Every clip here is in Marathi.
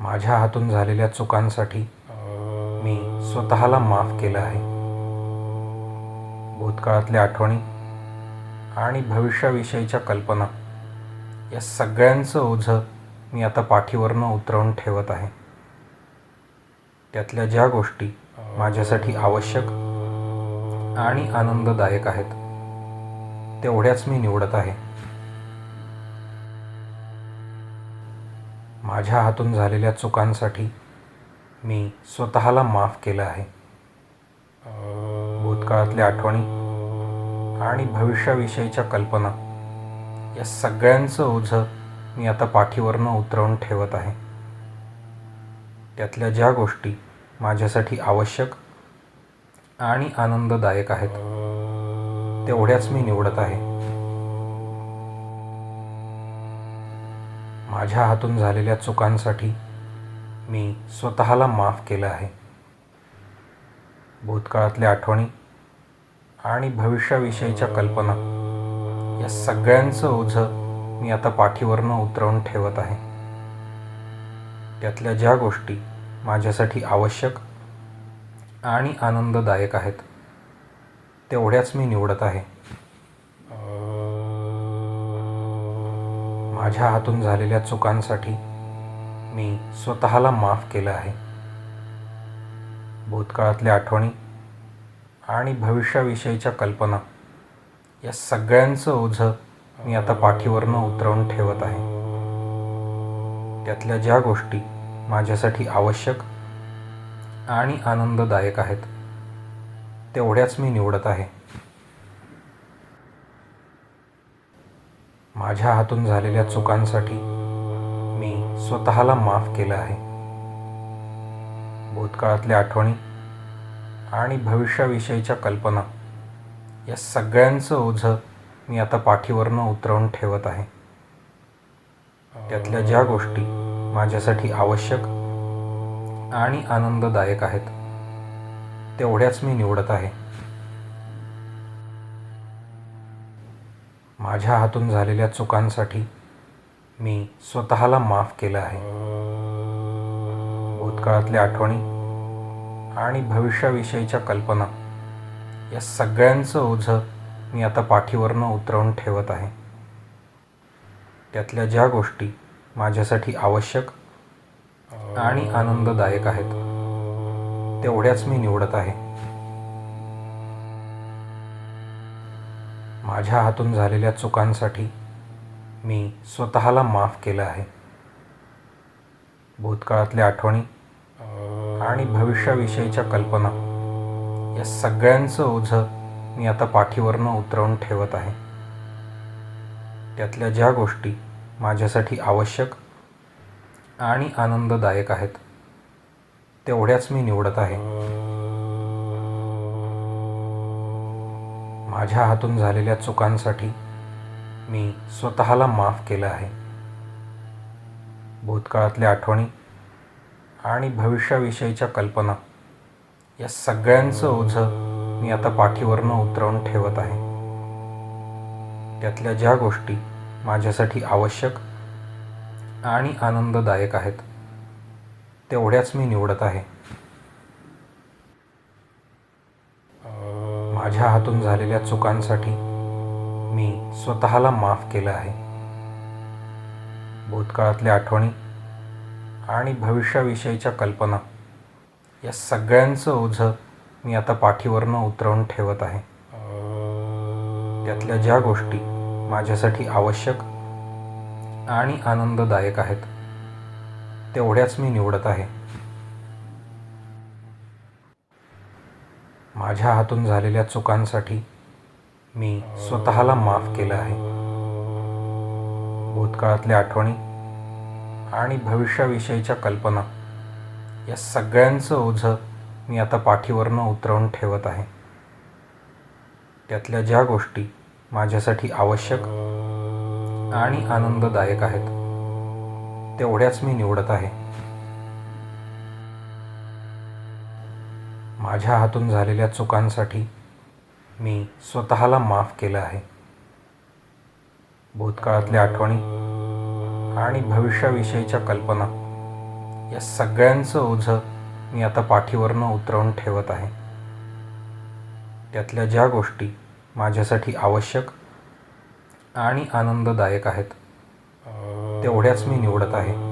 माझ्या हातून झालेल्या चुकांसाठी मी स्वतःला माफ केलं आहे. भूतकाळातल्या आठवणी आणि भविष्याविषयीच्या कल्पना या सगळ्यांचं ओझं मी आता पाठीवरनं उतरवून ठेवत आहे. त्यातल्या ज्या गोष्टी माझ्यासाठी आवश्यक आणि आनंददायक आहेत तेवढ्याच मी निवडत आहे. माझ्या हातून झालेल्या चुकांसाठी मी स्वतःला माफ केलं आहे. भूतकाळातल्या आठवणी आणि भविष्याविषयीच्या कल्पना या सगळ्यांचं ओझं मी आता पाठीवरनं उतरवून ठेवत आहे. त्यातल्या ज्या गोष्टी माझ्यासाठी आवश्यक आणि आनंददायक आहेत तेवढ्याच मी निवडत आहे. माझ्या हातून झालेल्या चुकांसाठी मी स्वतःला माफ केलं आहे. भूतकाळातल्या आठवणी आणि भविष्याविषयीच्या कल्पना या सगळ्यांचं ओझं मी आता पाठीवरनं उतरवून ठेवत आहे. त्यातल्या ज्या गोष्टी माझ्यासाठी आवश्यक आणि आनंददायक आहेत तेवढ्याच मी निवडत आहे. माझ्या हातून झालेल्या चुकांसाठी मी स्वतःला माफ केलं आहे. भूतकाळातल्या आठवणी आणि भविष्याविषयीच्या कल्पना या सगळ्यांचं ओझं मी आता पाठीवरनं उतरवून ठेवत आहे. त्यातल्या ज्या गोष्टी माझ्यासाठी आवश्यक आणि आनंददायक आहेत तेवढ्याच मी निवडत आहे. माझ्या हातून झालेल्या चुकांसाठी मी स्वतःला माफ केलं आहे. भूतकाळातल्या आठवणी आणि भविष्याविषयीच्या कल्पना या सगळ्यांचं ओझं मी आता पाठीवरनं उतरवून ठेवत आहे. त्यातल्या ज्या गोष्टी माझ्यासाठी आवश्यक आणि आनंददायक आहेत तेवढ्याच मी निवडत आहे. माझ्या हातून झालेल्या चुकांसाठी मी स्वतःला माफ केलं आहे. भूतकाळातल्या आठवणी आणि भविष्याविषयीच्या कल्पना या सगळ्यांचं ओझं मी आता पाठीवरनं उतरवून ठेवत आहे. त्यातल्या ज्या गोष्टी माझ्यासाठी आवश्यक आणि आनंददायक आहेत तेवढ्याच मी निवडत आहे. माझ्या हातून झालेल्या चुकांसाठी मी स्वतःला माफ केलं आहे. भूतकाळातल्या आठवणी आणि भविष्याविषयीच्या कल्पना या सगळ्यांचं ओझं मी आता पाठीवरनं उतरवून ठेवत आहे. त्यातल्या ज्या गोष्टी माझ्यासाठी आवश्यक आणि आनंददायक आहेत तेवढ्याच मी निवडत आहे. माझ्या हातून झालेल्या चुकांसाठी मी स्वतःला माफ केलं आहे. भूतकाळातल्या आठवणी आणि भविष्याविषयीच्या कल्पना या सगळ्यांचं ओझं मी आता पाठीवरनं उतरवून ठेवत आहे. त्यातल्या ज्या गोष्टी माझ्यासाठी आवश्यक आणि आनंददायक आहेत तेवढ्याच मी निवडत आहे. माझ्या हातून झालेल्या चुकांसाठी मी स्वतःला माफ केलं आहे. भूतकाळातल्या आठवणी आणि भविष्याविषयीच्या कल्पना या सगळ्यांचं ओझं मी आता पाठीवरनं उतरवून ठेवत आहे. त्यातल्या ज्या गोष्टी माझ्यासाठी आवश्यक आणि आनंददायक आहेत तेवढ्याच मी निवडत आहे. माझ्या हातून झालेल्या चुकांसाठी मी स्वतःला माफ केलं आहे. भूतकाळातल्या आठवणी आणि भविष्याविषयीच्या कल्पना या सगळ्यांचं ओझं मी आता पाठीवरनं उतरवून ठेवत आहे. त्यातल्या ज्या गोष्टी माझ्यासाठी आवश्यक आणि आनंददायक आहेत तेवढ्याच मी निवडत आहे. माझ्या हातून झालेल्या चुकांसाठी मी स्वतःला माफ केलं आहे. भूतकाळातल्या आठवणी आणि भविष्याविषयीच्या कल्पना या सगळ्यांचं ओझं मी आता पाठीवरनं उतरवून ठेवत आहे. त्यातल्या ज्या गोष्टी माझ्यासाठी आवश्यक आणि आनंददायक आहेत तेवढ्याच मी निवडत आहे.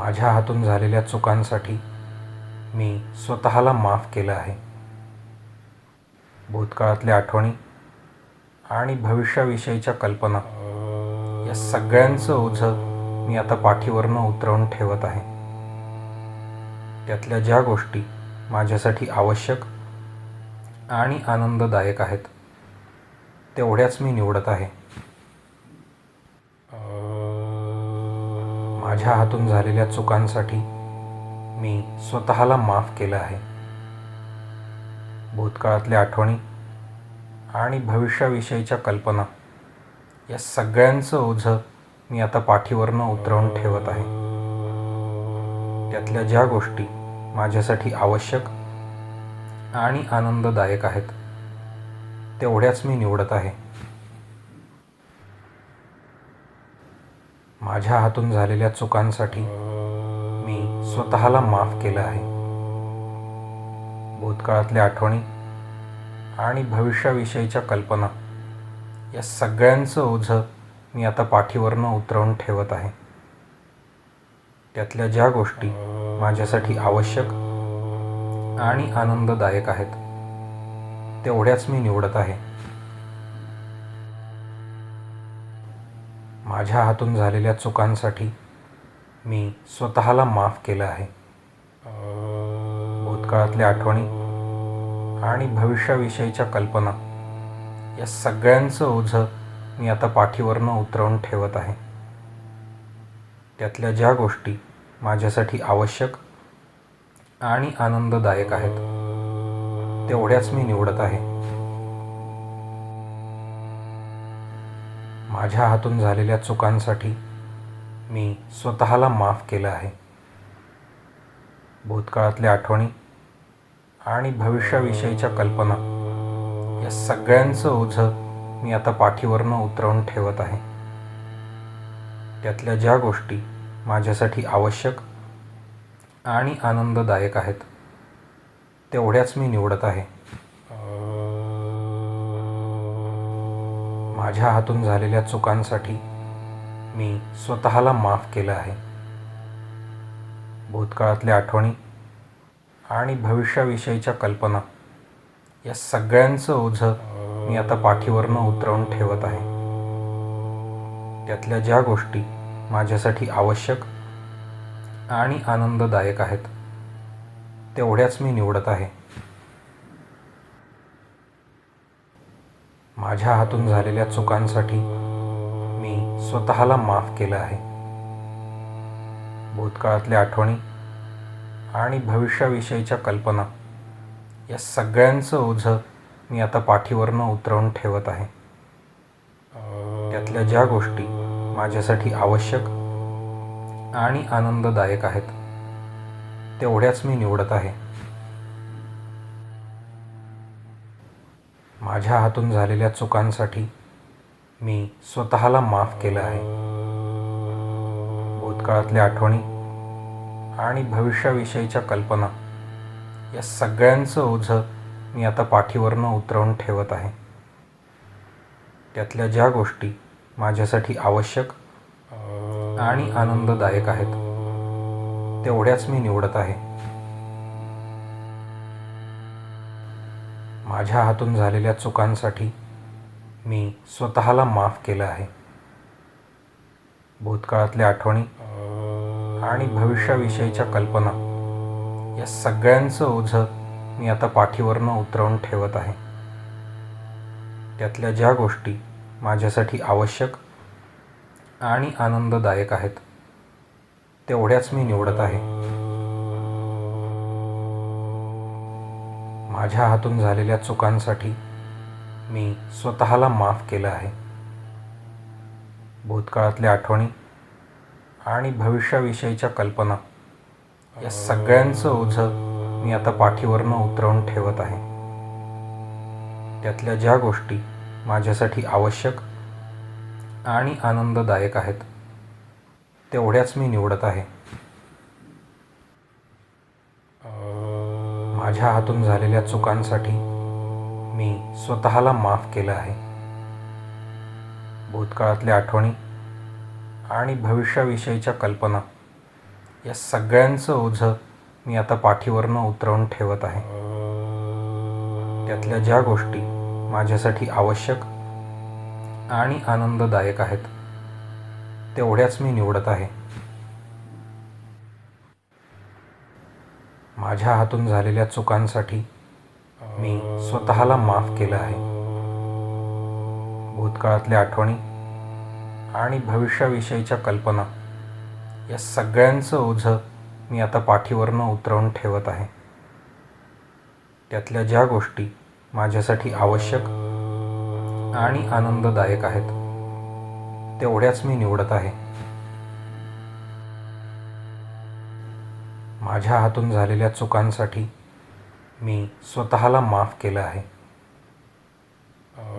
माझ्या हातून झालेल्या चुकांसाठी मी स्वतःला माफ केलं आहे. भूतकाळातल्या आठवणी आणि भविष्याविषयीच्या कल्पना या सगळ्यांचं ओझं मी आता पाठीवरनं उतरवून ठेवत आहे. त्यातल्या ज्या गोष्टी माझ्यासाठी आवश्यक आणि आनंददायक आहेत तेवढ्याच मी निवडत आहे. माझ्या हातून झालेल्या चुकांसाठी मी स्वतःला माफ केलं आहे. भूतकाळातल्या आठवणी आणि भविष्याविषयीच्या कल्पना या सगळ्यांचं ओझं मी आता पाठीवरनं उतरवून ठेवत आहे. त्यातल्या ज्या गोष्टी माझ्यासाठी आवश्यक आणि आनंददायक आहेत तेवढ्याच मी निवडत आहे. माझ्या हातून झालेल्या चुकांसाठी मी स्वतःला माफ केलं आहे. भूतकाळातल्या आठवणी आणि भविष्याविषयीच्या कल्पना या सगळ्यांचं ओझं मी आता पाठीवरनं उतरवून ठेवत आहे. त्यातल्या ज्या गोष्टी माझ्यासाठी आवश्यक आणि आनंददायक आहेत तेवढ्याच मी निवडत आहे. माझ्या हातून झालेल्या चुकांसाठी मी स्वतःला माफ केलं आहे. भूतकाळातल्या आठवणी आणि भविष्याविषयीच्या कल्पना या सगळ्यांचं ओझं मी आता पाठीवरनं उतरवून ठेवत आहे. त्यातल्या ज्या गोष्टी माझ्यासाठी आवश्यक आणि आनंददायक आहेत तेवढ्याच मी निवडत आहे. माझ्या हातून झालेल्या चुकांसाठी मी स्वतःला माफ केलं आहे. भूतकाळातल्या आठवणी आणि भविष्याविषयीच्या कल्पना या सगळ्यांचं ओझं मी आता पाठीवरनं उतरवून ठेवत आहे. त्यातल्या ज्या गोष्टी माझ्यासाठी आवश्यक आणि आनंददायक आहेत तेवढ्याच मी निवडत आहे. माझ्या हातून झालेल्या चुकांसाठी मी स्वतःला माफ केलं आहे. भूतकाळातल्या आठवणी आणि भविष्याविषयीच्या कल्पना या सगळ्यांचं ओझं मी आता पाठीवरनं उतरवून ठेवत आहे. त्यातल्या ज्या गोष्टी माझ्यासाठी आवश्यक आणि आनंददायक आहेत तेवढ्याच मी निवडत आहे. माझ्या हातून झालेल्या चुकांसाठी मी स्वतःला माफ केलं आहे. भूतकाळातल्या आठवणी आणि भविष्याविषयीच्या कल्पना या सगळ्यांचं ओझं मी आता पाठीवरनं उतरवून ठेवत आहे. त्यातल्या ज्या गोष्टी माझ्यासाठी आवश्यक आणि आनंददायक आहेत तेवढ्याच मी निवडत आहे. माझ्या हातून झालेल्या चुकांसाठी मी स्वतःला माफ केलं आहे. भूतकाळातल्या आठवणी आणि भविष्याविषयीच्या कल्पना या सगळ्यांचं ओझं मी आता पाठीवरनं उतरवून ठेवत आहे. त्यातल्या ज्या गोष्टी माझ्यासाठी आवश्यक आणि आनंददायक आहेत तेवढ्याच मी निवडत आहे. माझ्या हातून झालेल्या चुकांसाठी मी स्वतःला माफ केलं आहे. भूतकाळातल्या आठवणी आणि भविष्याविषयीच्या कल्पना या सगळ्यांचं ओझं मी आता पाठीवरनं उतरवून ठेवत आहे. त्यातल्या ज्या गोष्टी माझ्यासाठी आवश्यक आणि आनंददायक आहेत तेवढ्याच मी निवडत आहे. माझ्या हातून झालेल्या चुकांसाठी मी स्वतःला माफ केलं आहे. भूतकाळातल्या आठवणी आणि भविष्याविषयीच्या कल्पना या सगळ्यांचं ओझं मी आता पाठीवरनं उतरवून ठेवत आहे. त्यातल्या ज्या गोष्टी माझ्यासाठी आवश्यक आणि आनंददायक आहेत तेवढ्याच मी निवडत आहे. माझ्या हातून झालेल्या चुकांसाठी मी स्वतःला माफ केलं आहे. भूतकाळातल्या आठवणी आणि भविष्याविषयीच्या कल्पना या सगळ्यांचं ओझं मी आता पाठीवरनं उतरवून ठेवत आहे. त्यातल्या ज्या गोष्टी माझ्यासाठी आवश्यक आणि आनंददायक आहेत तेवढ्याच मी निवडत आहे. माझ्या हातून झालेल्या चुकांसाठी मी स्वतःला माफ केलं आहे. भूतकाळातल्या आठवणी आणि भविष्याविषयीच्या कल्पना या सगळ्यांचं ओझं मी आता पाठीवरनं उतरवून ठेवत आहे. त्यातल्या ज्या गोष्टी माझ्यासाठी आवश्यक आणि आनंददायक आहेत तेवढ्याच मी निवडत आहे. माझ्या हातून झालेल्या चुकांसाठी मी स्वतःला माफ केलं आहे.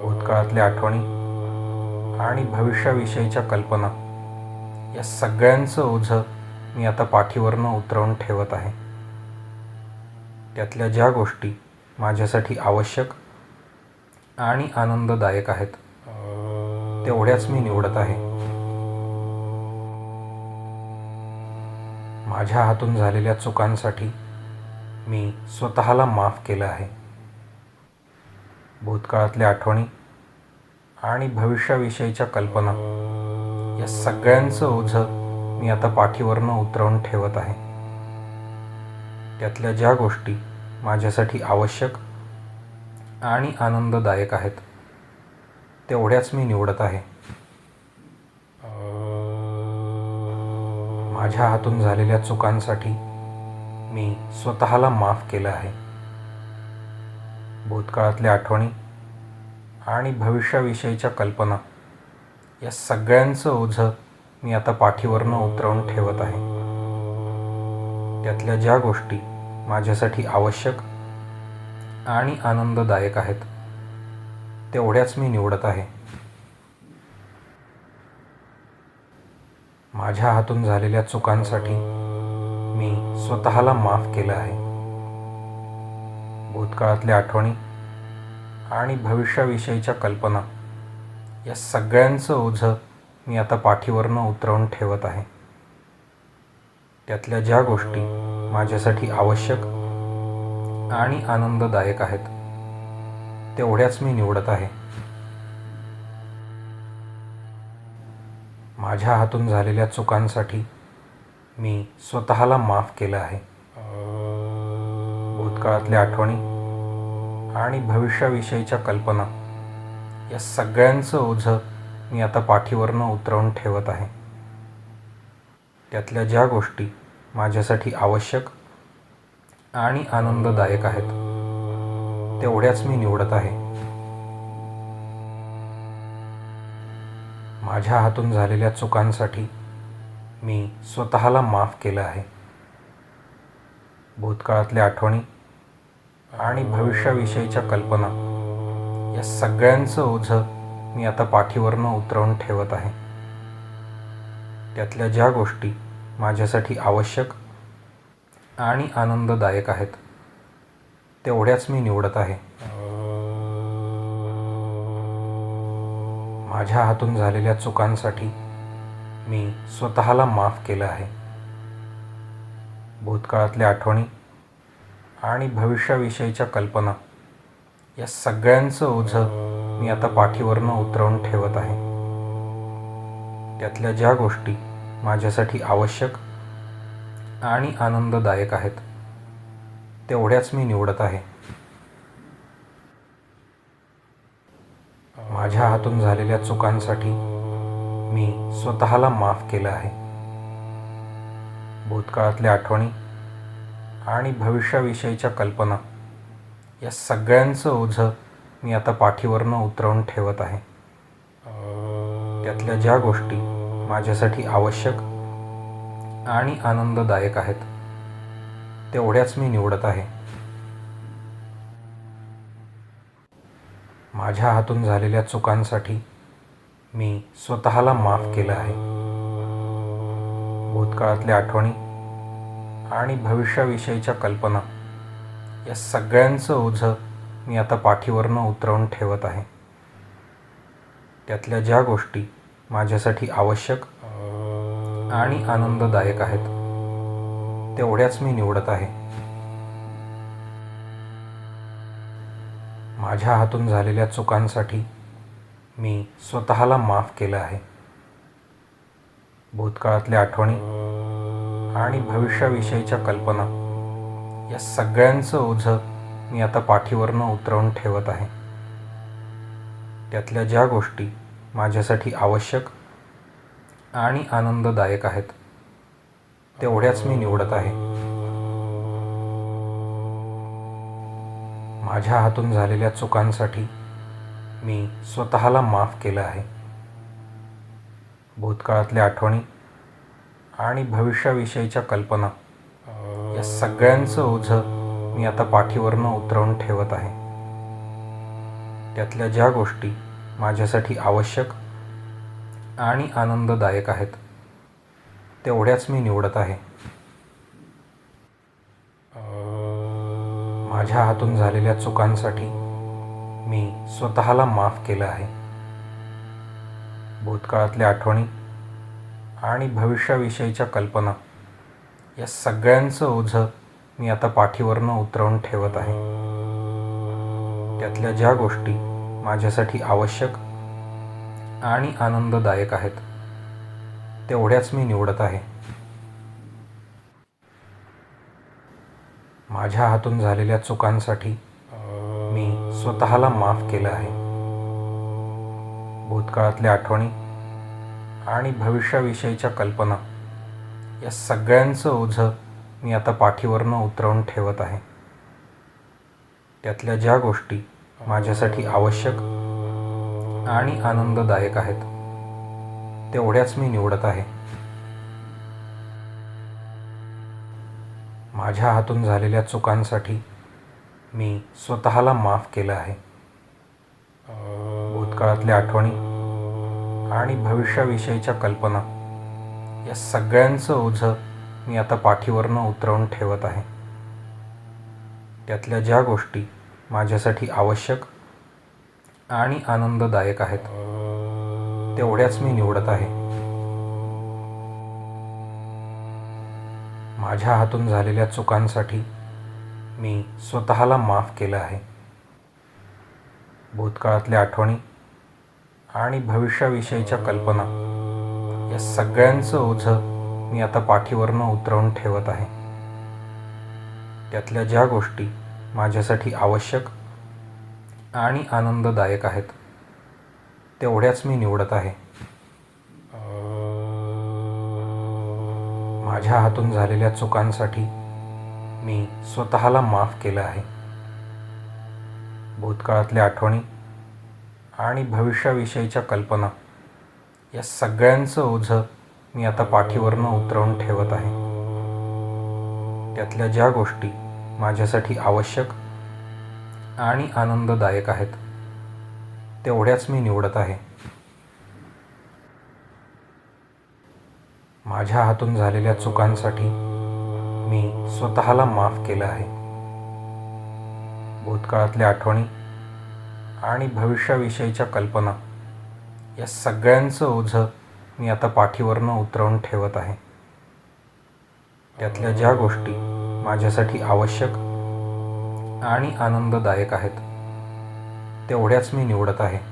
भूतकाळातल्या आठवणी आणि भविष्याविषयीच्या कल्पना या सगळ्यांचं ओझं मी आता पाठीवरनं उतरवून ठेवत आहे. त्यातल्या ज्या गोष्टी माझ्यासाठी आवश्यक आणि आनंददायक आहेत तेवढ्याच मी निवडत आहे. माझ्या हातून झालेल्या चुकांसाठी मी स्वतःला माफ केलं आहे. भूतकाळातल्या आठवणी आणि भविष्याविषयीच्या कल्पना या सगळ्यांचं ओझं मी आता पाठीवरनं उतरवून ठेवत आहे. त्यातल्या ज्या गोष्टी माझ्यासाठी आवश्यक आणि आनंददायक आहेत तेवढ्याच मी निवडत आहे. माझ्या हातून झालेल्या चुकांसाठी मी स्वतःला माफ केलं आहे. भूतकाळातल्या आठवणी आणि भविष्याविषयीच्या कल्पना या सगळ्यांचं ओझं मी आता पाठीवरनं उतरवून ठेवत आहे. त्यातल्या ज्या गोष्टी माझ्यासाठी आवश्यक आणि आनंददायक आहेत तेवढ्याच मी निवडत आहे. माझ्या हातून झालेल्या चुकांसाठी मी स्वतःला माफ केलं आहे. भूतकाळातल्या आठवणी आणि भविष्याविषयीच्या कल्पना या सगळ्यांचं ओझं मी आता पाठीवरनं उतरवून ठेवत आहे. त्यातल्या ज्या गोष्टी माझ्यासाठी आवश्यक आणि आनंददायक आहेत तेवढ्याच मी निवडत आहे. माझ्या हातून झालेल्या चुकांसाठी मी स्वतःला माफ केलं आहे. भूतकाळातल्या आठवणी आणि भविष्याविषयीच्या कल्पना या सगळ्यांचं ओझं मी आता पाठीवरनं उतरवून ठेवत आहे. त्यातल्या ज्या गोष्टी माझ्यासाठी आवश्यक आणि आनंददायक आहेत तेवढ्याच मी निवडत आहे. माझ्या हातून झालेल्या चुकांसाठी मी स्वतःला माफ केलं आहे. भूतकाळातल्या आठवणी आणि भविष्याविषयीच्या कल्पना या सगळ्यांचं ओझं मी आता पाठीवरनं उतरवून ठेवत आहे. त्यातल्या ज्या गोष्टी माझ्यासाठी आवश्यक आणि आनंददायक आहेत तेवढ्याच मी निवडत आहे. माझ्या हातून झालेल्या चुकांसाठी मी स्वतःला माफ केलं आहे. भूतकाळातल्या आठवणी आणि भविष्याविषयीच्या कल्पना या सगळ्यांचं ओझं मी आता पाठीवरनं उतरवून ठेवत आहे. त्यातल्या ज्या गोष्टी माझ्यासाठी आवश्यक आणि आनंददायक आहेत तेवढ्याच मी निवडत आहे. माझ्या हातून झालेल्या चुकांसाठी मी स्वतःला माफ केलं आहे. भूतकाळातल्या आठवणी आणि भविष्याविषयीच्या कल्पना या सगळ्यांचं ओझं मी आता पाठीवरनं उतरवून ठेवत आहे. त्यातल्या ज्या गोष्टी माझ्यासाठी आवश्यक आणि आनंददायक आहेत तेवढ्याच मी निवडत आहे. माझ्या हातून झालेल्या चुकांसाठी मी स्वतःला माफ केलं आहे. भूतकाळातल्या आठवणी आणि भविष्याविषयीच्या कल्पना या सगळ्यांचं ओझं मी आता पाठीवरनं उतरवून ठेवत आहे. त्यातल्या ज्या गोष्टी माझ्यासाठी आवश्यक आणि आनंददायक आहेत तेवढ्याच मी निवडत आहे. माझ्या हातून झालेल्या चुकांसाठी मी स्वतःला माफ केलं आहे. भूतकाळातल्या आठवणी आणि भविष्याविषयीच्या कल्पना या सगळ्यांचं ओझं मी आता पाठीवरनं उतरवून ठेवत आहे. त्यातल्या ज्या गोष्टी माझ्यासाठी आवश्यक आणि आनंददायक आहेत तेवढ्याच मी निवडत आहे. माझ्या हातून झालेल्या चुकांसाठी मी स्वतःला माफ केलं आहे. भूतकाळातल्या आठवणी आणि भविष्याविषयीच्या कल्पना या सगळ्यांचं ओझं मी आता पाठीवरनं उतरवून ठेवत आहे. त्यातल्या ज्या गोष्टी माझ्यासाठी आवश्यक आणि आनंददायक आहेत तेवढ्याच मी निवडत आहे. माझ्या हातून झालेल्या चुकांसाठी मी स्वतःला माफ केलं आहे. भूतकाळातल्या आठवणी आणि भविष्याविषयीच्या कल्पना या सगळ्यांचं ओझं मी आता पाठीवरनं उतरवून ठेवत आहे. त्यातल्या ज्या गोष्टी माझ्यासाठी आवश्यक आणि आनंददायक आहेत तेवढ्याच मी निवडत आहे. माझ्या हातून झालेल्या चुकांसाठी मी स्वतःला माफ केलं आहे. भूतकाळातल्या आठवणी आणि भविष्याविषयीच्या कल्पना या सगळ्यांचं ओझं मी आता पाठीवरनं उतरवून ठेवत आहे. त्यातल्या ज्या गोष्टी माझ्यासाठी आवश्यक आणि आनंददायक आहेत तेवढ्याच मी निवडत आहे. माझ्या हातून झालेल्या चुकांसाठी मी स्वतःला माफ केलं आहे. भूतकाळातल्या आठवणी आणि भविष्याविषयीच्या कल्पना या सगळ्यांचं ओझं मी आता पाठीवरनं उतरवून ठेवत आहे. त्यातल्या ज्या गोष्टी माझ्यासाठी आवश्यक आणि आनंददायक आहेत तेवढ्याच मी निवडत आहे. माझ्या हातून झालेल्या चुकांसाठी मी स्वतःला माफ केलं आहे. भूतकाळातल्या आठवणी आणि भविष्याविषयीच्या कल्पना या सगळ्यांचं ओझं मी आता पाठीवरनं उतरवून ठेवत आहे. त्यातल्या ज्या गोष्टी माझ्यासाठी आवश्यक आणि आनंददायक आहेत तेवढ्याच मी निवडत आहे. माझ्या हातून झालेल्या चुकांसाठी मी स्वतःला माफ केलं आहे. भूतकाळातल्या आठवणी आणि भविष्याविषयीच्या कल्पना या सगळ्यांचं ओझं मी आता पाठीवरनं उतरवून ठेवत आहे. त्यातल्या ज्या गोष्टी माझ्यासाठी आवश्यक आणि आनंददायक आहेत तेवढ्याच मी निवडत आहे. माझ्या हातून झालेल्या चुकांसाठी मी स्वतःला माफ केलं आहे. भूतकाळातल्या आठवणी आणि भविष्याविषयीच्या कल्पना या सगळ्यांचं ओझं मी आता पाठीवरनं उतरवून ठेवत आहे. त्यातल्या ज्या गोष्टी माझ्यासाठी आवश्यक आणि आनंददायक आहेत तेवढ्याच मी निवडत आहे.